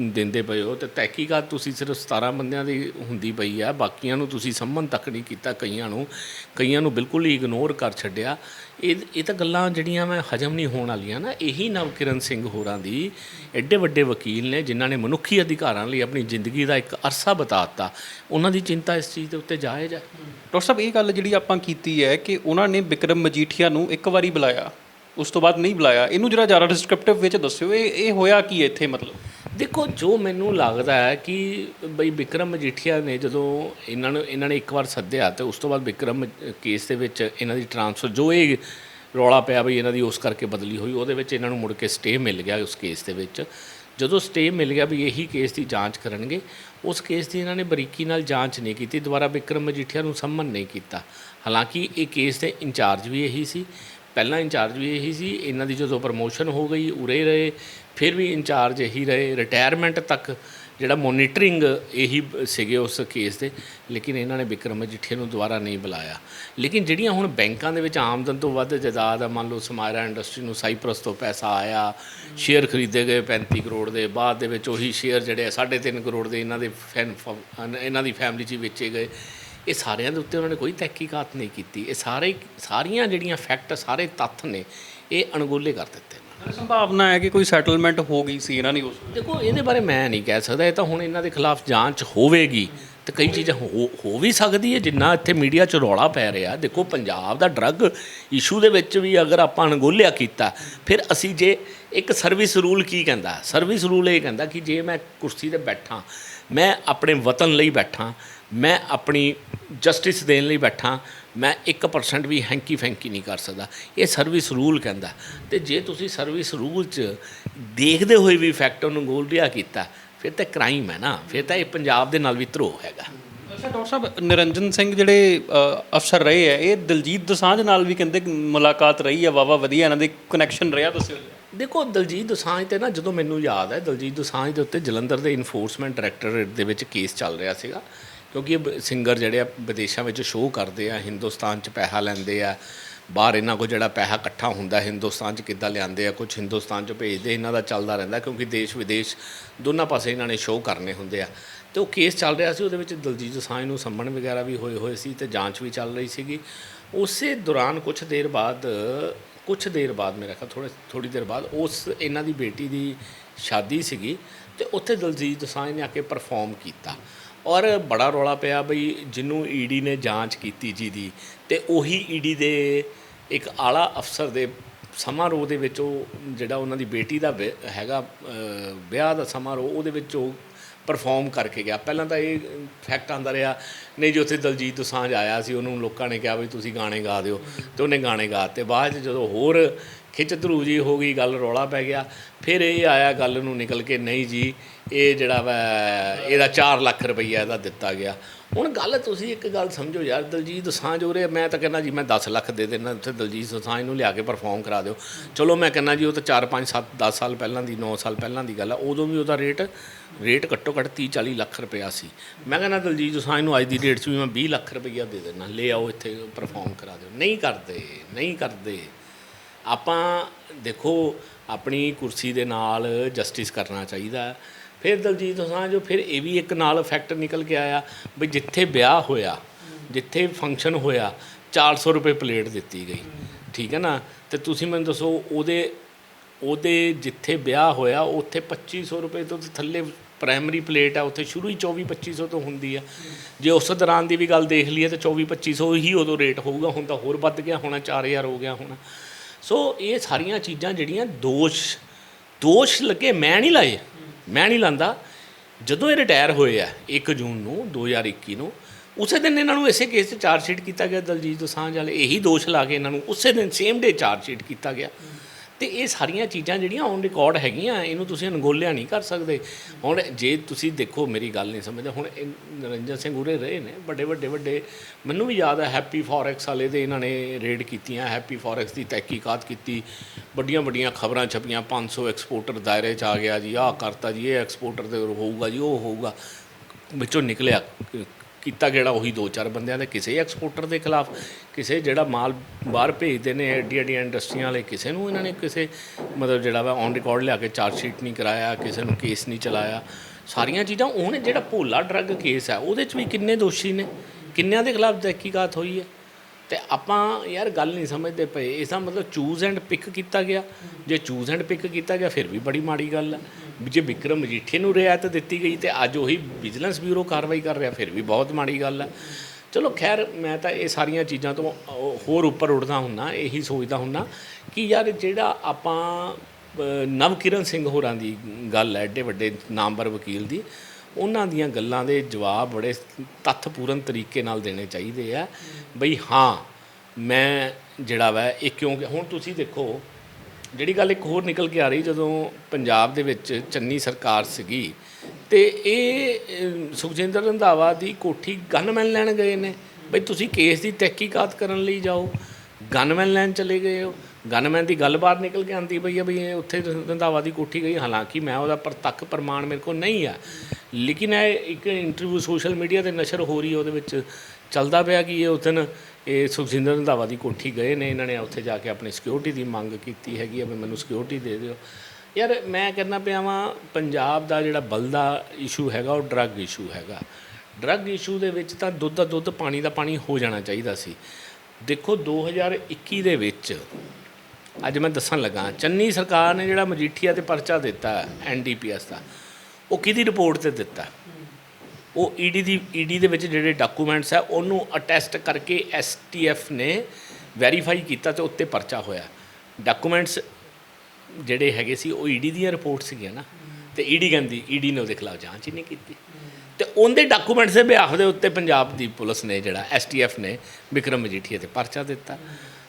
ਦਿੰਦੇ ਪਏ ਹੋ, ਤੇ ਤਹਿਕੀਕਾਤ ਤੁਸੀਂ ਸਿਰਫ 17 ਬੰਦਿਆਂ ਦੀ ਹੁੰਦੀ ਪਈ ਆ। ਬਾਕੀਆਂ ਨੂੰ ਤੁਸੀਂ ਸੰਮਨ ਤੱਕ ਨਹੀਂ ਕੀਤਾ, ਕਈਆਂ ਨੂੰ ਕਈਆਂ ਨੂੰ ਬਿਲਕੁਲ ਹੀ ਇਗਨੋਰ ਕਰ ਛੱਡਿਆ। ਇਹ ਇਹ ਤਾਂ ਗੱਲਾਂ ਜਿਹੜੀਆਂ ਮੈਂ ਹਜਮ ਨਹੀਂ ਹੋਣ ਵਾਲੀਆਂ ਨਾ, ਇਹੀ ਨਵਕਿਰਨ ਸਿੰਘ ਹੋਰਾਂ ਦੀ ਐਡੇ ਵੱਡੇ ਵਕੀਲ ਨੇ, ਜਿਨ੍ਹਾਂ ਨੇ ਮਨੁੱਖੀ ਅਧਿਕਾਰਾਂ ਲਈ ਆਪਣੀ ਜ਼ਿੰਦਗੀ ਦਾ ਇੱਕ ਅਰਸਾ ਬਤਾਤਾ ਉਹਨਾਂ ਦੀ ਚਿੰਤਾ ਇਸ ਚੀਜ਼ ਦੇ ਉੱਤੇ ਜਾਇਜ਼ ਹੈ? ਡਾਕਟਰ ਸਾਹਿਬ, ਇਹ ਗੱਲ ਜਿਹੜੀ ਆਪਾਂ ਕੀਤੀ ਹੈ ਕਿ ਉਹਨਾਂ ਨੇ ਵਿਕਰਮ ਮਜੀਠੀਆ ਨੂੰ ਇੱਕ ਵਾਰੀ ਬੁਲਾਇਆ, ਉਸ ਤੋਂ ਬਾਅਦ ਨਹੀਂ ਬੁਲਾਇਆ। ਇਹਨੂੰ ਜਰਾ ਜ਼ਿਆਦਾ ਡਿਸਕ੍ਰਿਪਟਿਵ ਵਿੱਚ ਦੱਸਿਓ, ਇਹ ਇਹ ਹੋਇਆ ਕੀ ਹੈ ਇੱਥੇ ਮਤਲਬ? ਦੇਖੋ, ਜੋ ਮੈਨੂੰ ਲੱਗਦਾ ਹੈ ਕਿ ਬਈ ਵਿਕਰਮ ਮਜੀਠੀਆ ਨੇ ਜਦੋਂ ਇਹਨਾਂ ਨੂੰ, ਇਹਨਾਂ ਨੇ ਇੱਕ ਵਾਰ ਸੱਦਿਆ ਤੇ ਉਸ ਤੋਂ ਬਾਅਦ ਵਿਕਰਮ ਕੇਸ ਦੇ ਵਿੱਚ ਇਹਨਾਂ ਦੀ ਟਰਾਂਸਫਰ ਜੋ ਇਹ ਰੌਲਾ ਪਿਆ ਬਈ ਇਹਨਾਂ ਦੀ ਉਸ ਕਰਕੇ ਬਦਲੀ ਹੋਈ, ਉਹਦੇ ਵਿੱਚ ਇਹਨਾਂ ਨੂੰ ਮੁੜ ਕੇ ਸਟੇ ਮਿਲ ਗਿਆ ਉਸ ਕੇਸ ਦੇ ਵਿੱਚ। ਜਦੋਂ ਸਟੇ ਮਿਲ ਗਿਆ ਵੀ ਇਹੀ ਕੇਸ ਦੀ ਜਾਂਚ ਕਰਨਗੇ, ਉਸ ਕੇਸ ਦੀ ਇਹਨਾਂ ਨੇ ਬਰੀਕੀ ਨਾਲ ਜਾਂਚ ਨਹੀਂ ਕੀਤੀ, ਦੁਬਾਰਾ ਵਿਕਰਮ ਮਜੀਠੀਆ ਨੂੰ ਸੰਮਨ ਨਹੀਂ ਕੀਤਾ। ਹਾਲਾਂਕਿ ਇਹ ਕੇਸ ਦੇ ਇੰਚਾਰਜ ਵੀ ਇਹੀ ਸੀ। ਪਹਿਲਾਂ ਇੰਚਾਰਜ ਵੀ ਇਹੀ ਸੀ, ਇਹਨਾਂ ਦੀ ਜਦੋਂ ਪ੍ਰਮੋਸ਼ਨ ਹੋ ਗਈ, ਉਰੇ ਰਹੇ ਫਿਰ ਵੀ ਇੰਚਾਰਜ ਇਹੀ ਰਹੇ ਰਿਟਾਇਰਮੈਂਟ ਤੱਕ ਜਿਹੜਾ ਮੋਨੀਟਰਿੰਗ ਇਹੀ ਸੀਗੇ ਉਸ ਕੇਸ ਦੇ ਲੇਕਿਨ ਇਹਨਾਂ ਨੇ ਵਿਕਰਮ ਮਜੀਠੀਆ ਨੂੰ ਦੁਬਾਰਾ ਨਹੀਂ ਬੁਲਾਇਆ। ਲੇਕਿਨ ਜਿਹੜੀਆਂ ਹੁਣ ਬੈਂਕਾਂ ਦੇ ਵਿੱਚ ਆਮਦਨ ਤੋਂ ਵੱਧ ਜਾਇਦਾਦ ਆ, ਮੰਨ ਲਓ ਸਮਾਇਰਾ ਇੰਡਸਟਰੀ ਨੂੰ ਸਾਈਪ੍ਰਸ ਤੋਂ ਪੈਸਾ ਆਇਆ ਸ਼ੇਅਰ ਖਰੀਦੇ ਗਏ 35 ਕਰੋੜ ਦੇ, ਬਾਅਦ ਦੇ ਵਿੱਚ ਉਹੀ ਸ਼ੇਅਰ ਜਿਹੜੇ ਆ 3.5 ਕਰੋੜ ਦੇ ਇਹਨਾਂ ਦੇ ਫੈਨ ਫ- ਇਹਨਾਂ ਦੀ ਫੈਮਿਲੀ 'ਚ ਵੇਚੇ ਗਏ। ਇਹ ਸਾਰਿਆਂ ਦੇ ਉੱਤੇ ਉਹਨਾਂ ਨੇ ਕੋਈ ਤਹਿਕੀਕਾਤ ਨਹੀਂ ਕੀਤੀ। ਇਹ ਸਾਰੇ, ਸਾਰੀਆਂ ਜਿਹੜੀਆਂ ਫੈਕਟ ਸਾਰੇ ਤੱਥ ਨੇ, ਇਹ ਅਣਗੋਲੇ ਕਰ ਦਿੱਤੇ ਨੇ। ਸੰਭਾਵਨਾ ਹੈ ਕਿ ਕੋਈ ਸੈਟਲਮੈਂਟ ਹੋ ਗਈ ਸੀ ਇਹਨਾਂ ਦੀ ਉਸ ਦੇਖੋ, ਇਹਦੇ ਬਾਰੇ ਮੈਂ ਨਹੀਂ ਕਹਿ ਸਕਦਾ। ਇਹ ਤਾਂ ਹੁਣ ਇਹਨਾਂ ਦੇ ਖਿਲਾਫ ਜਾਂਚ ਹੋਵੇਗੀ। ਤੇ ਕਈ ਚੀਜ਼ਾਂ ਹੋ ਹੋ ਵੀ ਸਕਦੀ ਹੈ, ਜਿੰਨਾ ਇੱਥੇ ਮੀਡੀਆ 'ਚ ਰੌਲਾ ਪੈ ਰਿਹਾ। ਦੇਖੋ, ਪੰਜਾਬ ਦਾ ਡਰੱਗ ਇਸ਼ੂ ਦੇ ਵਿੱਚ ਵੀ ਅਗਰ ਆਪਾਂ ਅਣਗੋਲਿਆ ਕੀਤਾ, ਫਿਰ ਅਸੀਂ ਜੇ ਇੱਕ ਸਰਵਿਸ ਰੂਲ ਕੀ ਕਹਿੰਦਾ? ਸਰਵਿਸ ਰੂਲ ਇਹ ਕਹਿੰਦਾ ਕਿ ਜੇ ਮੈਂ ਕੁਰਸੀ ਤੇ ਬੈਠਾਂ, ਮੈਂ ਆਪਣੇ ਵਤਨ ਲਈ ਬੈਠਾਂ, ਮੈਂ ਆਪਣੀ ਜਸਟਿਸ ਦੇਣ ਲਈ ਬੈਠਾਂ ਮੈਂ 1% ਵੀ ਹੈਂਕੀ ਫੈਂਕੀ ਨਹੀਂ ਕਰ ਸਕਦਾ। ਇਹ ਸਰਵਿਸ ਰੂਲ ਕਹਿੰਦਾ। ਤੇ ਜੇ ਤੁਸੀਂ ਸਰਵਿਸ ਰੂਲ 'ਚ ਦੇਖਦੇ ਹੋਏ ਵੀ ਫੈਕਟ ਨੂੰ ਗੋਲਡਿਆ ਕੀਤਾ ਫਿਰ ਤਾਂ ਕ੍ਰਾਈਮ ਹੈ ਨਾ। ਫਿਰ ਤਾਂ ਇਹ ਪੰਜਾਬ ਦੇ ਨਾਲ ਵੀ ਧਰੋਹ ਹੈਗਾ। ਅੱਛਾ ਡਾਕਟਰ ਸਾਹਿਬ ਨਿਰੰਜਨ ਸਿੰਘ ਜਿਹੜੇ ਅਫਸਰ ਰਹੇ ਆ ਇਹ ਦਿਲਜੀਤ ਦੋਸਾਂਝ ਨਾਲ ਵੀ ਕਹਿੰਦੇ ਮੁਲਾਕਾਤ ਰਹੀ ਆ ਵਾਵਾ ਵਧੀਆ ਇਹਨਾਂ ਦੇ ਕਨੈਕਸ਼ਨ ਰਿਹਾ ਦੱਸਿਓ ਦੇਖੋ ਦਲਜੀਤ ਦੋਸਾਂਝ ਤੇ ਨਾ ਜਦੋਂ ਮੈਨੂੰ ਯਾਦ ਹੈ ਦਲਜੀਤ ਦੋਸਾਂਝ ਦੇ ਉੱਤੇ ਜਲੰਧਰ ਦੇ ਇਨਫੋਰਸਮੈਂਟ ਡਾਇਰੈਕਟੋਰੇਟ ਦੇ ਵਿੱਚ ਕੇਸ ਚੱਲ ਰਿਹਾ ਸੀਗਾ। ਕਿਉਂਕਿ ਇਹ ਸਿੰਗਰ ਜਿਹੜੇ ਆ ਵਿਦੇਸ਼ਾਂ ਵਿੱਚ ਸ਼ੋਅ ਕਰਦੇ ਆ, ਹਿੰਦੁਸਤਾਨ 'ਚ ਪੈਸਾ ਲੈਂਦੇ ਆ, ਬਾਹਰ ਇਹਨਾਂ ਕੋਲ ਜਿਹੜਾ ਪੈਸਾ ਇਕੱਠਾ ਹੁੰਦਾ, ਹਿੰਦੁਸਤਾਨ 'ਚ ਕਿੱਦਾਂ ਲਿਆਂਦੇ ਆ ਕੁਝ ਹਿੰਦੁਸਤਾਨ 'ਚ ਭੇਜਦੇ, ਇਹਨਾਂ ਦਾ ਚੱਲਦਾ ਰਹਿੰਦਾ, ਕਿਉਂਕਿ ਦੇਸ਼ ਵਿਦੇਸ਼ ਦੋਨਾਂ ਪਾਸੇ ਇਹਨਾਂ ਨੇ ਸ਼ੋਅ ਕਰਨੇ ਹੁੰਦੇ ਆ। ਤੇ ਉਹ ਕੇਸ ਚੱਲ ਰਿਹਾ ਸੀ, ਉਹਦੇ ਵਿੱਚ ਦਲਜੀਤ ਦੋਸਾਂਝ ਨੂੰ ਸੰਮਣ ਵਗੈਰਾ ਵੀ ਹੋਏ ਹੋਏ ਸੀ ਤੇ ਜਾਂਚ ਵੀ ਚੱਲ ਰਹੀ ਸੀਗੀ। ਉਸੇ ਦੌਰਾਨ ਕੁਝ ਦੇਰ ਬਾਅਦ ਕੁਝ ਦੇਰ ਬਾਅਦ ਮੇਰਾ ਖਿਆਲ ਥੋੜੇ ਥੋੜੀ ਦੇਰ ਬਾਅਦ ਉਸ ਇਹਨਾਂ ਦੀ ਬੇਟੀ ਦੀ ਸ਼ਾਦੀ ਸੀਗੀ ਤੇ ਉੱਥੇ ਦਲਜੀਤ ਦੋਸਾਂਝ ਨੇ ਆ ਕੇ ਪਰਫਾਰਮ ਕੀਤਾ। ਔਰ ਬੜਾ ਰੌਲਾ ਪਿਆ ਬਈ ਜਿਹਨੂੰ ਈਡੀ ਨੇ ਜਾਂਚ ਕੀਤੀ ਜੀ ਦੀ ਤੇ ਉਹੀ ਈਡੀ ਦੇ ਇੱਕ ਆਲਾ ਅਫਸਰ ਦੇ ਸਮਾਰੋਹ ਦੇ ਵਿੱਚ ਉਹ ਜਿਹੜਾ ਉਹਨਾਂ ਦੀ ਬੇਟੀ ਦਾ ਵਿ- ਹੈਗਾ ਵਿਆਹ ਦਾ ਸਮਾਰੋਹ, ਉਹਦੇ ਵਿੱਚ ਉਹ ਪਰਫਾਰਮ ਕਰਕੇ ਗਿਆ। ਪਹਿਲਾਂ ਤਾਂ ਇਹ ਫੈਕਟ ਆਂਦਾ ਰਿਹਾ, ਨਹੀਂ ਜੀ ਉੱਥੇ ਦਲਜੀਤ ਦੋਸਾਂਝ ਆਇਆ ਸੀ, ਉਹਨੂੰ ਲੋਕਾਂ ਨੇ ਕਿਹਾ ਵੀ ਤੁਸੀਂ ਗਾਣੇ ਗਾ ਦਿਓ, ਤੇ ਉਹਨੇ ਗਾਣੇ ਗਾ ਤੇ ਬਾਅਦ 'ਚ ਜਦੋਂ ਹੋਰ ਖਿੱਚ ਧਰੂ ਜੀ, ਹੋ ਗਈ, ਗੱਲ ਰੌਲਾ ਪੈ ਗਿਆ। ਫਿਰ ਇਹ ਆਇਆ ਗੱਲ ਨੂੰ ਨਿਕਲ ਕੇ, ਨਹੀਂ ਜੀ, ਇਹ ਜਿਹੜਾ ਵਾ, ਇਹਦਾ 4 ਲੱਖ ਰੁਪਈਆ ਇਹਦਾ ਦਿੱਤਾ ਗਿਆ। ਹੁਣ ਗੱਲ ਤੁਸੀਂ ਇੱਕ ਗੱਲ ਸਮਝੋ ਯਾਰ, ਦਲਜੀਤ ਦੋਸਾਂਝ ਉਰੇ, ਮੈਂ ਤਾਂ ਕਹਿੰਦਾ ਜੀ, ਮੈਂ 10 ਲੱਖ ਦੇ ਦੇਣਾ ਉੱਥੇ ਦਲਜੀਤ ਦੋਸਾਂਝ ਨੂੰ ਲਿਆ ਕੇ ਪਰਫਾਰਮ ਕਰਾ ਦਿਓ। ਚਲੋ ਮੈਂ ਕਹਿੰਦਾ ਜੀ, ਉਹ ਤਾਂ 4 5 7 10 ਸਾਲ ਪਹਿਲਾਂ ਦੀ 9 ਸਾਲ ਪਹਿਲਾਂ ਦੀ ਗੱਲ ਆ, ਉਦੋਂ ਵੀ ਉਹਦਾ ਰੇਟ ਰੇਟ ਘੱਟੋ ਘੱਟ 30 40 ਲੱਖ ਰੁਪਇਆ ਸੀ। ਮੈਂ ਕਹਿੰਦਾ ਦਲਜੀਤ ਦੋਸਾਂਝ ਨੂੰ ਅੱਜ ਦੀ ਡੇਟ 'ਚ ਵੀ ਮੈਂ 20 ਲੱਖ ਰੁਪਈਆ ਦੇ ਦੇਣਾ ਲੈ ਆਓ ਇੱਥੇ ਪਰਫਾਰਮ ਕਰਾ ਦਿਓ। ਨਹੀਂ ਕਰਦੇ ਨਹੀਂ ਕਰਦੇ। ਆਪਾਂ ਦੇਖੋ, ਆਪਣੀ ਕੁਰਸੀ ਦੇ ਨਾਲ ਜਸਟਿਸ ਕਰਨਾ ਚਾਹੀਦਾ। ਫਿਰ ਦਲਜੀਤ ਦੋਸਾਂਝ ਫਿਰ ਇਹ ਵੀ ਇੱਕ ਨਾਲ ਫੈਕਟ ਨਿਕਲ ਕੇ ਆਇਆ ਵੀ ਜਿੱਥੇ ਵਿਆਹ ਹੋਇਆ, ਜਿੱਥੇ ਫੰਕਸ਼ਨ ਹੋਇਆ 400 ਰੁਪਏ ਪਲੇਟ ਦਿੱਤੀ ਗਈ। ਠੀਕ ਹੈ ਨਾ? ਤੇ ਤੁਸੀਂ ਮੈਨੂੰ ਦੱਸੋ, ਉਹਦੇ ਉਹਦੇ ਜਿੱਥੇ ਵਿਆਹ ਹੋਇਆ, ਉੱਥੇ 2500 ਰੁਪਏ ਤੋਂ ਥੱਲੇ ਪ੍ਰਾਇਮਰੀ ਪਲੇਟ ਆ, ਉੱਥੇ ਸ਼ੁਰੂ ਹੀ 24 2500 ਤੋਂ ਹੁੰਦੀ ਆ। ਜੇ ਉਸ ਦੌਰਾਨ ਦੀ ਵੀ ਗੱਲ ਦੇਖ ਲਈਏ, ਤਾਂ 24 2500 ਹੀ ਉਦੋਂ ਰੇਟ ਹੋਊਗਾ, ਹੁਣ ਤਾਂ ਹੋਰ ਵੱਧ ਗਿਆ ਹੋਣਾ 4000 ਹੋ ਗਿਆ ਹੋਣਾ। ਸੋ ਇਹ ਸਾਰੀਆਂ ਚੀਜ਼ਾਂ ਜਿਹੜੀਆਂ ਦੋਸ਼ ਦੋਸ਼ ਲੱਗੇ, ਮੈਂ ਨਹੀਂ ਲਾਏ, ਮੈਂ ਨਹੀਂ ਲਾਂਦਾ। ਜਦੋਂ ਇਹ ਰਿਟਾਇਰ ਹੋਏ ਆ 1 ਜੂਨ ਨੂੰ 2021 ਨੂੰ, ਉਸੇ ਦਿਨ ਇਹਨਾਂ ਨੂੰ ਇਸੇ ਕੇਸ 'ਚ ਚਾਰਜ ਸ਼ੀਟ ਕੀਤਾ ਗਿਆ, ਦਲਜੀਤ ਦੋਸਾਂਝ ਵਾਲੇ। ਇਹੀ ਦੋਸ਼ ਲਾ ਕੇ ਇਹਨਾਂ ਨੂੰ ਉਸੇ ਦਿਨ ਸੇਮ ਡੇ ਚਾਰਜ ਸ਼ੀਟ ਕੀਤਾ ਗਿਆ। ਤੇ ਇਹ ਸਾਰੀਆਂ ਚੀਜ਼ਾਂ ਜਿਹੜੀਆਂ ਔਨ ਰਿਕਾਰਡ ਹੈਗੀਆਂ, ਇਹਨੂੰ ਤੁਸੀਂ ਅਣਗੋਲਿਆ ਨਹੀਂ ਕਰ ਸਕਦੇ। ਹੁਣ ਜੇ ਤੁਸੀਂ ਦੇਖੋ, ਮੇਰੀ ਗੱਲ ਨਹੀਂ ਸਮਝਦੇ, ਹੁਣ ਇਹ ਨਰਿੰਦਰ ਸਿੰਘ ਉਰੇ ਰਹੇ ਨੇ, ਵੱਡੇ ਵੱਡੇ ਵੱਡੇ। ਮੈਨੂੰ ਵੀ ਯਾਦ ਹੈ ਹੈਪੀ ਫੋਰੈਕਸ ਵਾਲੇ ਦੇ ਇਹਨਾਂ ਨੇ ਰੇਡ ਕੀਤੀਆਂ ਹੈਪੀ ਫੋਰੈਕਸ ਦੀ ਤਹਿਕੀਕਾਤ ਕੀਤੀ। ਵੱਡੀਆਂ ਵੱਡੀਆਂ ਖਬਰਾਂ ਛਪੀਆਂ 500 ਐਕਸਪੋਰਟਰ ਦਾਇਰੇ 'ਚ ਆ ਗਿਆ ਜੀ, ਆਹ ਕਰਤਾ ਜੀ, ਇਹ ਐਕਸਪੋਰਟਰ ਦੇ ਹੋਊਗਾ ਜੀ, ਉਹ ਹੋਊਗਾ। ਵਿੱਚੋਂ ਨਿਕਲਿਆ ਕੀਤਾ ਜਿਹੜਾ ਉਹੀ ਦੋ ਚਾਰ ਬੰਦਿਆਂ ਦੇ, ਕਿਸੇ ਐਕਸਪੋਰਟਰ ਦੇ ਖਿਲਾਫ, ਕਿਸੇ ਜਿਹੜਾ ਮਾਲ ਬਾਹਰ ਭੇਜਦੇ ਨੇ ਐਡੀ ਐਡੀਆਂ ਇੰਡਸਟਰੀਆਂ ਵਾਲੇ, ਕਿਸੇ ਨੂੰ ਇਹਨਾਂ ਨੇ ਕਿਸੇ ਮਤਲਬ ਜਿਹੜਾ ਵਾ ਔਨ ਰਿਕਾਰਡ ਲਿਆ ਕੇ ਚਾਰਜ ਸ਼ੀਟ ਨਹੀਂ ਕਰਾਇਆ, ਕਿਸੇ ਨੂੰ ਕੇਸ ਨਹੀਂ ਚਲਾਇਆ। ਸਾਰੀਆਂ ਚੀਜ਼ਾਂ ਉਹਨੇ ਜਿਹੜਾ ਭੋਲਾ ਡਰੱਗ ਕੇਸ ਹੈ ਉਹਦੇ 'ਚ ਵੀ ਕਿੰਨੇ ਦੋਸ਼ੀ ਨੇ? ਕਿੰਨਿਆਂ ਦੇ ਖਿਲਾਫ ਤਹਿਕੀਕਾਤ ਹੋਈ ਹੈ? ਤੇ ਆਪਾਂ ਯਾਰ ਗੱਲ ਨਹੀਂ ਸਮਝਦੇ ਪਏ। ਇਹਦਾ ਮਤਲਬ ਚੂਜ਼ ਐਂਡ ਪਿਕ ਕੀਤਾ ਗਿਆ। ਜੇ ਚੂਜ਼ ਐਂਡ ਪਿਕ ਕੀਤਾ ਗਿਆ, ਫਿਰ ਵੀ ਬੜੀ ਮਾੜੀ ਗੱਲ ਹੈ ਜੇ ਵਿਕਰਮ ਮਜੀਠੇ ਨੂੰ ਰਿਆਇਤ ਦਿੱਤੀ ਗਈ ਤੇ ਅੱਜ ਉਹੀ ਵਿਜੀਲੈਂਸ ਬਿਊਰੋ ਕਾਰਵਾਈ ਕਰ ਰਿਹਾ, ਫਿਰ ਵੀ ਬਹੁਤ ਮਾੜੀ ਗੱਲ ਹੈ ਚਲੋ ਖੈਰ, ਮੈਂ ਤਾਂ ਇਹ ਸਾਰੀਆਂ ਚੀਜ਼ਾਂ ਤੋਂ ਹੋਰ ਉੱਪਰ ਉੱਠਦਾ ਹੁੰਨਾ, ਇਹੀ ਸੋਚਦਾ ਹੁੰਨਾ ਕਿ ਯਾਰ ਜਿਹੜਾ ਆਪਾਂ ਨਵਕਿਰਨ ਸਿੰਘ ਹੋਰਾਂ ਦੀ ਗੱਲ ਹੈ ਏਡੇ ਵੱਡੇ ਨਾਮਵਰ ਵਕੀਲ ਦੀ, ਉਹਨਾਂ ਦੀਆਂ ਗੱਲਾਂ ਦੇ ਜਵਾਬ ਬੜੇ ਤੱਥਪੂਰਨ ਤਰੀਕੇ ਨਾਲ ਦੇਣੇ ਚਾਹੀਦੇ ਆ, ਬਈ ਹਾਂ, ਮੈਂ ਜਿਹੜਾ ਵਾ, ਇਹ ਕਿਉਂਕਿ ਹੁਣ ਤੁਸੀਂ ਦੇਖੋ ਜਿਹੜੀ ਗੱਲ ਇੱਕ ਹੋਰ ਨਿਕਲ ਕੇ ਆ ਰਹੀ ਜਦੋਂ ਪੰਜਾਬ ਦੇ ਵਿੱਚ ਚੰਨੀ ਸਰਕਾਰ ਸੀਗੀ, ਤੇ ਇਹ ਸੁਖਜਿੰਦਰ ਰੰਧਾਵਾ ਦੀ ਕੋਠੀ ਗਨਮੈਨ ਲੈਣ ਗਏ ਨੇ। ਬਈ ਤੁਸੀਂ ਕੇਸ ਦੀ ਤਹਿਕੀਕਾਤ ਕਰਨ ਲਈ ਜਾਓ, ਗਨਮੈਨ ਲੈਣ ਚਲੇ ਗਏ ਹੋ। ਗਨਮੈਨ ਦੀ ਗੱਲ ਬਾਹਰ ਨਿਕਲ ਕੇ ਆਂਦੀ ਪਈ ਆ ਵੀ ਉੱਥੇ ਰੰਧਾਵਾ ਦੀ ਕੋਠੀ ਗਈ। ਹਾਲਾਂਕਿ ਮੈਂ ਉਹਦਾ ਪ੍ਰਤੱਖ ਪ੍ਰਮਾਣ ਮੇਰੇ ਕੋਲ ਨਹੀਂ ਆ। ਲੇਕਿਨ ਇਹ ਇੱਕ ਇੰਟਰਵਿਊ ਸੋਸ਼ਲ ਮੀਡੀਆ ਤੇ ਨਸ਼ਰ ਹੋ ਰਹੀ ਉਹਦੇ ਵਿੱਚ ਚੱਲਦਾ ਪਿਆ ਕਿ ਇਹ ਉਸ ਦਿਨ ਇਹ ਸੁਖਜਿੰਦਰ ਰੰਧਾਵਾ ਦੀ ਕੋਠੀ ਗਏ ਨੇ, ਇਹਨਾਂ ਨੇ ਉੱਥੇ ਜਾ ਕੇ ਆਪਣੀ ਸਿਕਿਉਰਿਟੀ ਦੀ ਮੰਗ ਕੀਤੀ ਹੈਗੀ ਆ ਵੀ ਮੈਨੂੰ ਸਿਕਿਉਰਿਟੀ ਦੇ ਦਿਓ। ਯਾਰ ਮੈਂ ਕਹਿੰਦਾ ਪਿਆ ਵਾਂ, ਪੰਜਾਬ ਦਾ ਜਿਹੜਾ ਬਲਦਾ ਇਸ਼ੂ ਹੈਗਾ, ਉਹ ਡਰੱਗ ਇਸ਼ੂ ਹੈਗਾ। ਡਰੱਗ ਇਸ਼ੂ ਦੇ ਵਿੱਚ ਤਾਂ ਦੁੱਧ ਦਾ ਦੁੱਧ, ਪਾਣੀ ਦਾ ਪਾਣੀ ਹੋ ਜਾਣਾ ਚਾਹੀਦਾ ਸੀ। ਦੇਖੋ 2021 ਦੇ ਵਿੱਚ, ਅੱਜ ਮੈਂ ਦੱਸਣ ਲੱਗਾ, ਚੰਨੀ ਸਰਕਾਰ ਨੇ ਜਿਹੜਾ ਮਜੀਠੀਆ ਤੇ ਪਰਚਾ ਦਿੱਤਾ ਐਨਡੀਪੀਐਸ ਦਾ, ਉਹ ਕਿਹਦੀ ਰਿਪੋਰਟ ਤੇ ਦਿੱਤਾ? ਉਹ ਈਡੀ ਦੀ ਈਡੀ ਦੇ ਵਿੱਚ ਜਿਹੜੇ ਡਾਕੂਮੈਂਟਸ ਆ, ਉਹਨੂੰ ਅਟੈਸਟ ਕਰਕੇ ਐਸਟੀਐਫ ਨੇ ਵੈਰੀਫਾਈ ਕੀਤਾ ਤੇ ਉੱਤੇ ਪਰਚਾ ਹੋਇਆ। ਡਾਕੂਮੈਂਟਸ ਜਿਹੜੇ ਹੈਗੇ ਸੀ, ਉਹ ਈਡੀ ਦੀਆਂ ਰਿਪੋਰਟ ਸੀਗੀਆਂ ਨਾ। ਤੇ ਈਡੀ ਕਹਿੰਦੀ ਈਡੀ ਨੇ ਉਹਦੇ ਖਿਲਾਫ ਜਾਂਚ ਹੀ ਨਹੀਂ ਕੀਤੀ। ਤੇ ਉਹਦੇ ਡਾਕੂਮੈਂਟਸ ਦੇ ਬਿਆਹ ਦੇ ਉੱਤੇ ਪੰਜਾਬ ਦੀ ਪੁਲਿਸ ਨੇ ਜਿਹੜਾ ਐਸਟੀਐਫ ਨੇ ਵਿਕਰਮ ਮਜੀਠੀਆ ਤੇ ਪਰਚਾ ਦਿੱਤਾ।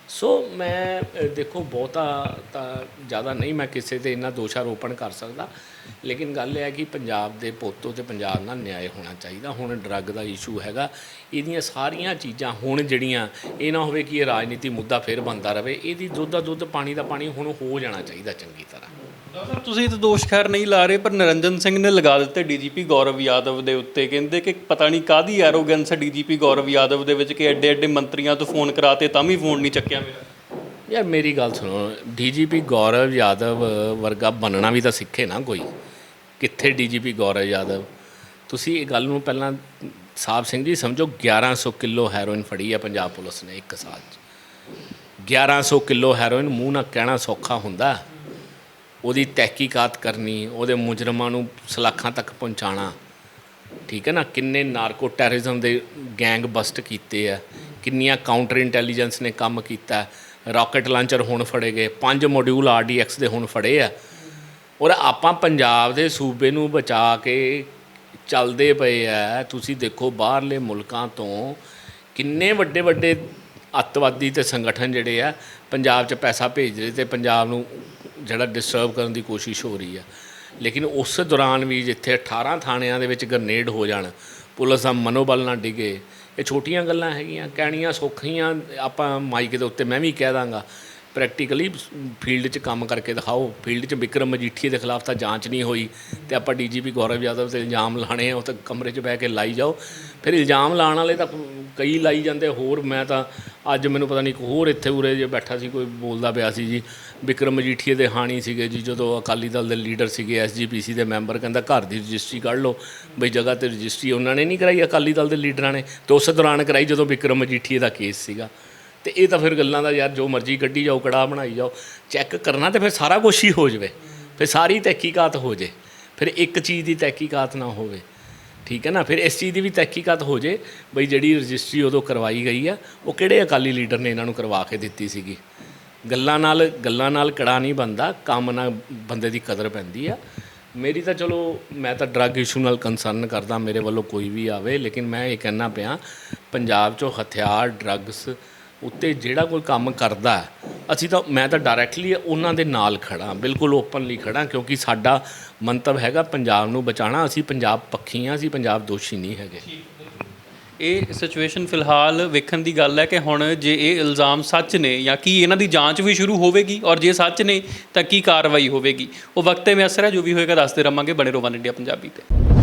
ਸੋ ਮੈਂ ਦੇਖੋ, ਬਹੁਤਾ ਤਾਂ ਜ਼ਿਆਦਾ ਨਹੀਂ ਮੈਂ ਕਿਸੇ ਤੇ ਇੰਨਾ ਦੋਸ਼ਾਰੋਪਣ ਕਰ ਸਕਦਾ। ਲੇਕਿਨ ਗੱਲ ਇਹ ਹੈ ਕਿ ਪੰਜਾਬ ਦੇ ਪੋਤੋ ਤੇ ਪੰਜਾਬ ਨਾਲ ਨਿਆਂ ਹੋਣਾ ਚਾਹੀਦਾ। ਹੁਣ ਡਰੱਗ ਦਾ ਇਸ਼ੂ ਹੈਗਾ। ਇਹਦੀਆਂ ਸਾਰੀਆਂ ਚੀਜ਼ਾਂ ਹੁਣ ਜਿਹੜੀਆਂ, ਇਹ ਨਾ ਹੋਵੇ ਕਿ ਇਹ ਰਾਜਨੀਤੀ ਮੁੱਦਾ ਫਿਰ ਬਣਦਾ ਰਵੇ ਇਹਦੀ ਦੁੱਧ ਦਾ ਦੁੱਧ ਪਾਣੀ ਦਾ ਪਾਣੀ ਹੁਣ ਹੋ ਜਾਣਾ ਚਾਹੀਦਾ ਚੰਗੀ ਤਰ੍ਹਾਂ। ਤੁਸੀਂ ਤਾਂ ਦੋਸ਼ ਖੈਰ ਨਹੀਂ ਲਾ ਰਹੇ, ਪਰ ਨਰਿੰਜਨ ਸਿੰਘ ਨੇ ਲਗਾ ਦਿੱਤੇ ਡੀਜੀਪੀ ਗੌਰਵ ਯਾਦਵ ਦੇ ਉੱਤੇ। ਕਹਿੰਦੇ ਕਿ ਪਤਾ ਨਹੀਂ ਕਾਦੀ ਐਰੋਗੈਂਸ ਹੈ ਡੀਜੀਪੀ ਗੌਰਵ ਯਾਦਵ ਦੇ ਵਿੱਚ, ਕਿ ਐਡੇ ਐਡੇ ਮੰਤਰੀਆਂ ਤੋਂ ਫੋਨ ਕਰਾਤੇ ਤਾਂ ਵੀ ਫੋਨ ਨਹੀਂ ਚੱਕਿਆ ਮੇਰਾ। ਯਾਰ, ਮੇਰੀ ਗੱਲ ਸੁਣੋ, ਡੀਜੀਪੀ ਗੌਰਵ ਯਾਦਵ ਵਰਗਾ ਬਣਨਾ ਵੀ ਤਾਂ ਸਿੱਖੇ ਨਾ ਕੋਈ। ਕਿੱਥੇ ਡੀਜੀਪੀ ਗੌਰਵ ਯਾਦਵ? ਤੁਸੀਂ ਇਹ ਗੱਲ ਨੂੰ ਪਹਿਲਾਂ ਸਾਹਿਬ ਸਿੰਘ ਜੀ ਸਮਝੋ 1100 ਕਿਲੋ ਹੈਰੋਇਨ ਫੜੀ ਹੈ ਪੰਜਾਬ ਪੁਲਿਸ ਨੇ ਇੱਕ ਸਾਲ 'ਚ। 1100 ਕਿਲੋ ਹੈਰੋਇਨ ਮੂੰਹ ਨਾਲ ਕਹਿਣਾ ਸੌਖਾ ਹੁੰਦਾ। ਉਹਦੀ ਤਹਿਕੀਕਾਤ ਕਰਨੀ, ਉਹਦੇ ਮੁਜਰਮਾਂ ਨੂੰ ਸਲਾਖਾਂ ਤੱਕ ਪਹੁੰਚਾਣਾ ਠੀਕ ਹੈ ਨਾ? ਕਿੰਨੇ ਨਾਰਕੋ ਟੈਰਰਿਜ਼ਮ ਦੇ ਗੈਂਗ ਬਸਟ ਕੀਤੇ ਆ। ਕਿੰਨੀਆਂ ਕਾਊਂਟਰ ਇੰਟੈਲੀਜੈਂਸ ਨੇ ਕੰਮ ਕੀਤਾ। ਰਾਕਟ ਲਾਂਚਰ ਹੁਣ ਫੜੇ ਗਏ। ਪੰਜ ਮੋਡਿਊਲ ਆਰਡੀਐਕਸ ਦੇ ਹੁਣ ਫੜੇ ਆ। ਔਰ ਆਪਾਂ ਪੰਜਾਬ ਦੇ ਸੂਬੇ ਨੂੰ ਬਚਾ ਕੇ ਚੱਲਦੇ ਪਏ ਆ। ਤੁਸੀਂ ਦੇਖੋ ਬਾਹਰਲੇ ਮੁਲਕਾਂ ਤੋਂ ਕਿੰਨੇ ਵੱਡੇ ਵੱਡੇ ਅੱਤਵਾਦੀ ਤੇ ਸੰਗਠਨ ਜਿਹੜੇ ਆ, ਪੰਜਾਬ 'ਚ ਪੈਸਾ ਭੇਜ ਰਹੇ ਤੇ ਪੰਜਾਬ ਨੂੰ ਜਿਹੜਾ ਡਿਸਟਰਬ ਕਰਨ ਦੀ ਕੋਸ਼ਿਸ਼ ਹੋ ਰਹੀ ਆ। ਲੇਕਿਨ ਉਸ ਦੌਰਾਨ ਵੀ ਜਿੱਥੇ 18 ਥਾਣਿਆਂ ਦੇ ਵਿੱਚ ਗ੍ਰਨੇਡ ਹੋ ਜਾਣ, ਪੁਲਿਸ ਦਾ ਮਨੋਬਲ ਨਾ ਡਿੱਗੇ, ਇਹ ਛੋਟੀਆਂ ਗੱਲਾਂ ਹੈਗੀਆਂ, ਕਹਿਣੀਆਂ ਸੌਖੀਆਂ, ਆਪਾਂ ਮਾਈਕ ਦੇ ਉੱਤੇ ਮੈਂ ਵੀ ਕਹਿ ਦਾਂਗਾ। ਪ੍ਰੈਕਟੀਕਲੀ ਫੀਲਡ 'ਚ ਕੰਮ ਕਰਕੇ ਦਿਖਾਓ। ਫੀਲਡ 'ਚ ਵਿਕਰਮ ਮਜੀਠੀਆ ਦੇ ਖਿਲਾਫ ਤਾਂ ਜਾਂਚ ਨਹੀਂ ਹੋਈ ਤੇ ਆਪਾਂ ਡੀਜੀਪੀ ਗੌਰਵ ਯਾਦਵ ਤੇ ਇਲਜ਼ਾਮ ਲਾਣੇ ਆ, ਉਹ ਤਾਂ ਕਮਰੇ 'ਚ ਬਹਿ ਕੇ ਲਾਈ ਜਾਓ। ਫਿਰ ਇਲਜ਼ਾਮ ਲਾਉਣ ਵਾਲੇ ਤਾਂ ਕਈ ਲਾਈ ਜਾਂਦੇ, ਹੋਰ ਮੈਂ ਤਾਂ ਅੱਜ ਮੈਨੂੰ ਪਤਾ ਨਹੀਂ ਇੱਕ ਹੋਰ ਇੱਥੇ ਉਰੇ ਜੇ ਬੈਠਾ ਸੀ, ਕੋਈ ਬੋਲਦਾ ਪਿਆ ਸੀ ਜੀ, ਵਿਕਰਮ ਮਜੀਠੀਆ ਦੇ ਹਾਣੀ ਸੀਗੇ ਜੀ, ਜਦੋਂ ਅਕਾਲੀ ਦਲ ਦੇ ਲੀਡਰ ਸੀਗੇ ਐਸਜੀਪੀਸੀ ਦੇ ਮੈਂਬਰ, ਕਹਿੰਦਾ ਘਰ ਦੀ ਰਜਿਸਟਰੀ ਕੱਢ ਲਓ। ਬਈ ਜਗ੍ਹਾ ਤੇ ਰਜਿਸਟਰੀ ਉਹਨਾਂ ਨੇ ਨਹੀਂ ਕਰਾਈ, ਅਕਾਲੀ ਦਲ ਦੇ ਲੀਡਰਾਂ ਨੇ। ਤੇ ਉਸ ਦੌਰਾਨ ਕਰਾਈ ਜਦੋਂ ਵਿਕਰਮ ਮਜੀਠੀਆ ਦਾ ਕੇਸ ਸੀਗਾ। ਤੇ ਇਹ ਤਾਂ ਫਿਰ ਗੱਲਾਂ ਦਾ ਯਾਰ ਜੋ ਮਰਜ਼ੀ ਕੱਢੀ ਜਾਓ ਕੜਾ ਬਣਾਈ ਜਾਓ ਚੈੱਕ ਕਰਨਾ ਤੇ ਫਿਰ ਸਾਰਾ ਕੁਝ ਹੀ ਹੋ ਜਾਵੇ। ਫਿਰ ਸਾਰੀ ਤਹਿਕੀਕਾਤ ਹੋ ਜੇ। ਫਿਰ ਇੱਕ ਚੀਜ਼ ਦੀ ਤਹਿਕੀਕਾਤ ਨਾ ਹੋਵੇ। ਠੀਕ ਹੈ ਨਾ? ਫਿਰ ਇਸ ਚੀਜ਼ ਦੀ ਵੀ ਤਹਿਕੀਕਾਤ ਹੋ ਜੇ, ਬਈ ਜਿਹੜੀ ਰਜਿਸਟਰੀ ਉਦੋਂ ਕਰਵਾਈ ਗਈ ਆ, ਉਹ ਕਿਹੜੇ ਅਕਾਲੀ ਲੀਡਰ ਨੇ ਇਹਨਾਂ ਨੂੰ ਕਰਵਾ ਕੇ ਦਿੱਤੀ ਸੀਗੀ? ਗੱਲਾਂ ਨਾਲ ਗੱਲਾਂ ਨਾਲ ਕੜਾ ਨਹੀਂ ਬੰਦਾ ਕੰਮ ਨਾਲ ਬੰਦੇ ਦੀ ਕਦਰ ਪੈਂਦੀ ਆ। ਮੇਰੀ ਤਾਂ ਚਲੋ, ਮੈਂ ਤਾਂ ਡਰੱਗ ਇਸ਼ੂ ਨਾਲ ਕੰਸਰਨ ਕਰਦਾ, ਮੇਰੇ ਵੱਲੋਂ ਕੋਈ ਵੀ ਆਵੇ, ਲੇਕਿਨ ਮੈਂ ਇਹ ਕਹਿਣਾ ਪਿਆ, ਪੰਜਾਬ 'ਚੋਂ ਹਥਿਆਰ ਡਰੱਗਸ ਉੱਤੇ ਜਿਹੜਾ ਕੋਈ ਕੰਮ ਕਰਦਾ ਅਸੀਂ ਤਾਂ, ਮੈਂ ਤਾਂ ਡਾਇਰੈਕਟਲੀ ਉਹਨਾਂ ਦੇ ਨਾਲ ਖੜਾ ਬਿਲਕੁਲ ਓਪਨਲੀ ਖੜਾ ਕਿਉਂਕਿ ਸਾਡਾ ਮੰਤਵ ਹੈਗਾ ਪੰਜਾਬ ਨੂੰ ਬਚਾਉਣਾ, ਅਸੀਂ ਪੰਜਾਬ ਪੱਖੀ ਹਾਂ, ਅਸੀਂ ਪੰਜਾਬ ਦੋਸ਼ੀ ਨਹੀਂ ਹੈਗੇ। ਇਹ ਸਿਚੁਏਸ਼ਨ ਫਿਲਹਾਲ ਵੇਖਣ ਦੀ ਗੱਲ ਹੈ ਕਿ ਹੁਣ ਜੇ ਇਹ ਇਲਜ਼ਾਮ ਸੱਚ ਨੇ ਜਾਂ ਕੀ ਇਹਨਾਂ ਦੀ ਜਾਂਚ ਵੀ ਸ਼ੁਰੂ ਹੋਵੇਗੀ, ਔਰ ਜੇ ਸੱਚ ਨੇ ਤਾਂ ਕੀ ਕਾਰਵਾਈ ਹੋਵੇਗੀ? ਉਹ ਵਕਤ ਤੇ ਅਸਰ ਹੈ ਜੋ ਵੀ ਹੋਏਗਾ ਦੱਸਦੇ ਰਵਾਂਗੇ ਬਣੇ ਰਹੋ ਵਨ ਇੰਡੀਆ ਪੰਜਾਬੀ ਤੇ।